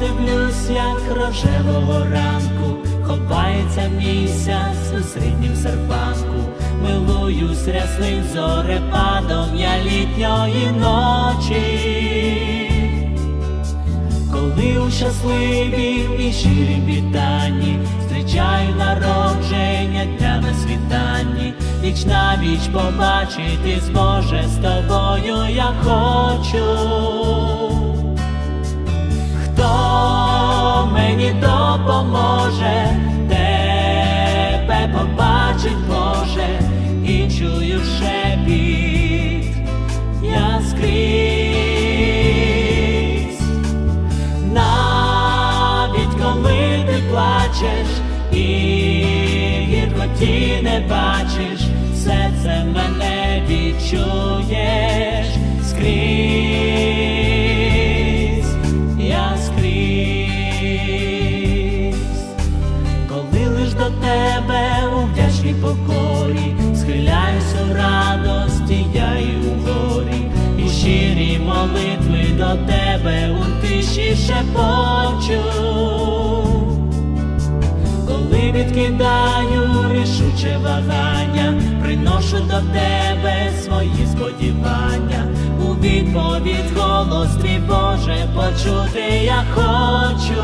Дивлюсь, як рожевого ранку ховається місяць у середнім серпанку, милуюсь рясним зорепадом я літньої ночі, коли у щасливім і щирім вітанні зустрічаю народження дня на світанні, віч на віч побачитись, Боже, з тобою я хочу допоможе, тебе побачить Боже, і чую шепіт я скрізь, навіть коли ти плачеш і гіркоті не бачиш, все це мене відчуєш скрізь, молитви до тебе у тиші шепочу коли відкидаю рішуче вагання, приношу до тебе свої сподівання, у відповідь голос твій Боже почути я хочу.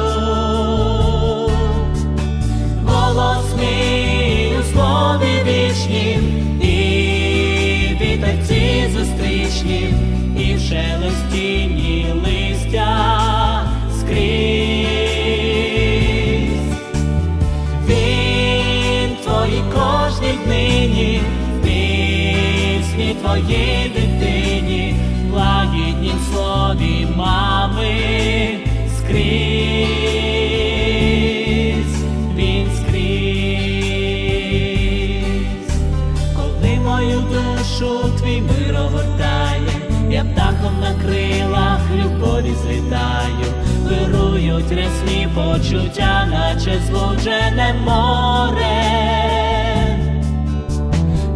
Голос мій у слові вічнім, і вітерці зустрічнім, і в шелестінні листя скрізь. Він в твоїй кожній днині, пісні твоїй дитині, лагіднім слові мами скрізь, він скрізь, коли мою душу твій почуття, наче звуджене море.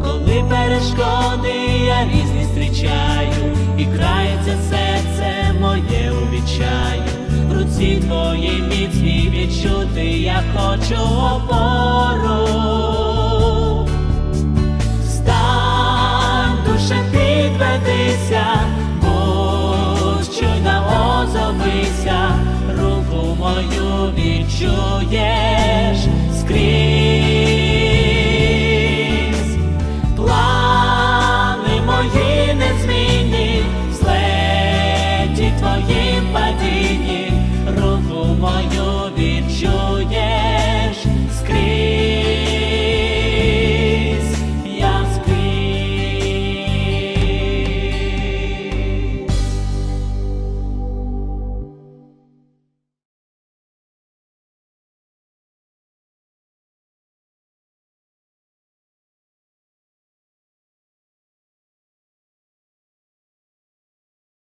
Коли перешкоди я різні зустрічаю, і крається серце моє у відчаю, в руці твої міцні відчути, я хочу опору. що є.